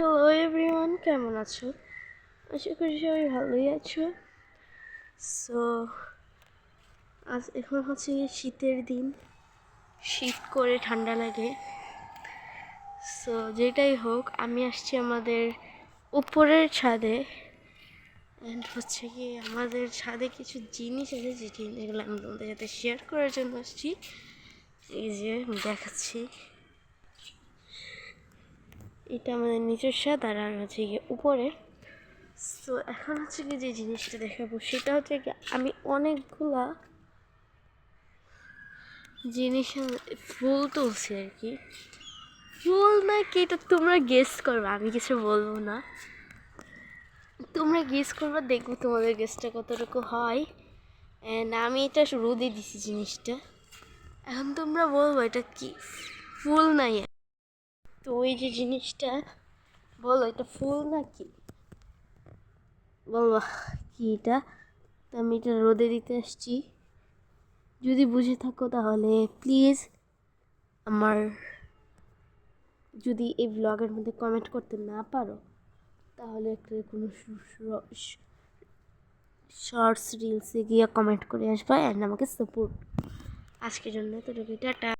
Hello everyone কেমন আছো? আশা করি সবাই ভালোই আছো। সো আজ এখন হচ্ছে শীতের দিন। শীত করে ঠান্ডা লাগে। সো যেটাই হোক, আমি আসছি আমাদের উপরের ছাদে। অ্যান্ড হচ্ছে কি আমাদের ছাদে কিছু জিনিস আছে যে জিনিসগুলো আমি তোমাদের সাথে শেয়ার করার জন্য আসছি। এই যে দেখাচ্ছি। এটা আমাদের নিচের স্বাদ আর আমি হচ্ছে গিয়ে উপরে। সো এখন হচ্ছে কি যে জিনিসটা দেখাবো, সেটা হচ্ছে কি আমি অনেকগুলা জিনিস ফুল তুলছি আর কি। ফুল না কি, এটা তোমরা গেস করবে, আমি কিছু বলব না। তোমরা গেস করবে, দেখব তোমাদের গেসটা কতটুকু হয়। অ্যান্ড আমি এটা রোদে দিছি জিনিসটা। এখন তোমরা বলব, এটা কি? ফুল না ইয়ে। তো ওই যে জিনিসটা, বলো এটা ফুল না কি বলবা কি এটা? আমি এটা রোদে দিতে আসছি। যদি বুঝে থাকো তাহলে প্লিজ আমার, যদি এই ব্লগের মধ্যে কমেন্ট করতে না পারো, তাহলে একটা কোনো শর্টস রিলসে গিয়ে কমেন্ট করে আসবা অ্যান্ড আমাকে সাপোর্ট আজকের জন্য তো টাটা।